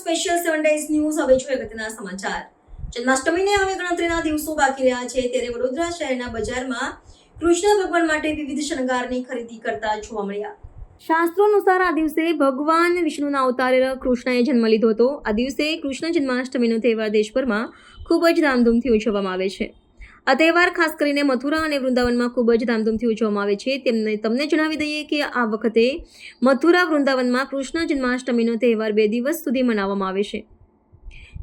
Special seven days news હવે જોઈએ અગત્યના સમાચાર. જન્માષ્ટમીને હવે ગણતરીના દિવસો બાકી રહ્યા છે. ત્યારે વડોદરા શહેરના બજારમાં કૃષ્ણ ભગવાન માટે વિવિધ શણગારની ખરીદી કરતા જોવા મળ્યા. શાસ્ત્રો અનુસાર આ દિવસે ભગવાન વિષ્ણુના અવતાર કૃષ્ણએ જન્મ લીધો હતો. આ દિવસે કૃષ્ણ જન્માષ્ટમીનો તહેવાર દેશભરમાં ખૂબ જ ધામધૂમથી ઉજવવામાં આવે છે. આ તહેવાર ખાસ કરીને મથુરા અને વૃંદાવનમાં ખૂબ જ ધામધૂમથી ઉજવવામાં આવે છે. તેમને તમને જણાવી દઈએ કે આ વખતે મથુરા વૃંદાવનમાં કૃષ્ણ જન્માષ્ટમીનો તહેવાર બે દિવસ સુધી મનાવવામાં આવે છે.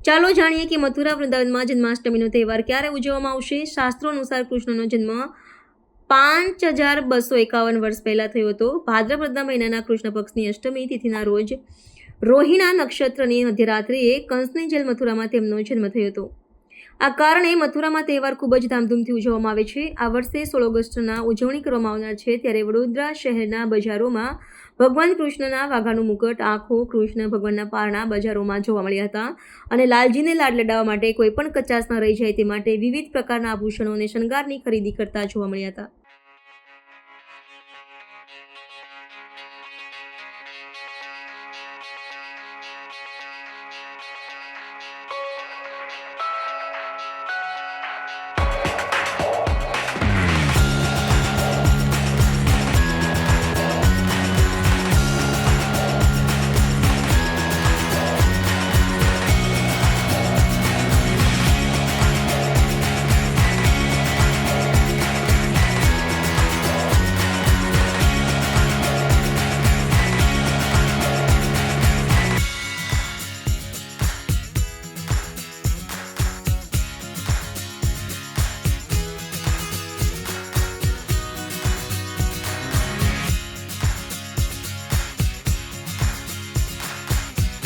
ચાલો જાણીએ કે મથુરા વૃંદાવનમાં જન્માષ્ટમીનો તહેવાર ક્યારે ઉજવવામાં આવશે? શાસ્ત્રો અનુસાર કૃષ્ણનો જન્મ પાંચ હજાર બસો એકાવન વર્ષ પહેલાં થયો હતો. ભાદ્રપદના મહિનાના કૃષ્ણ પક્ષની અષ્ટમી તિથિના રોજ રોહિણા નક્ષત્રની મધ્યરાત્રિએ કંસની જેલ મથુરામાં તેમનો જન્મ થયો હતો. આ કારણે મથુરામાં તહેવાર ખૂબ જ ધામધૂમથી ઉજવવામાં આવે છે. આ વર્ષે સોળ ઓગસ્ટના ઉજવણી કરવામાં આવનાર છે. ત્યારે વડોદરા શહેરના બજારોમાં ભગવાન કૃષ્ણના વાઘાનું મુકટ આંખો કૃષ્ણ ભગવાનના પારણા બજારોમાં જોવા મળ્યા હતા અને લાલજીને લાડ લડાવવા માટે કોઈ પણ કચાશ ન રહી જાય તે માટે વિવિધ પ્રકારના આભૂષણો અને શણગારની ખરીદી કરતા જોવા મળ્યા હતા.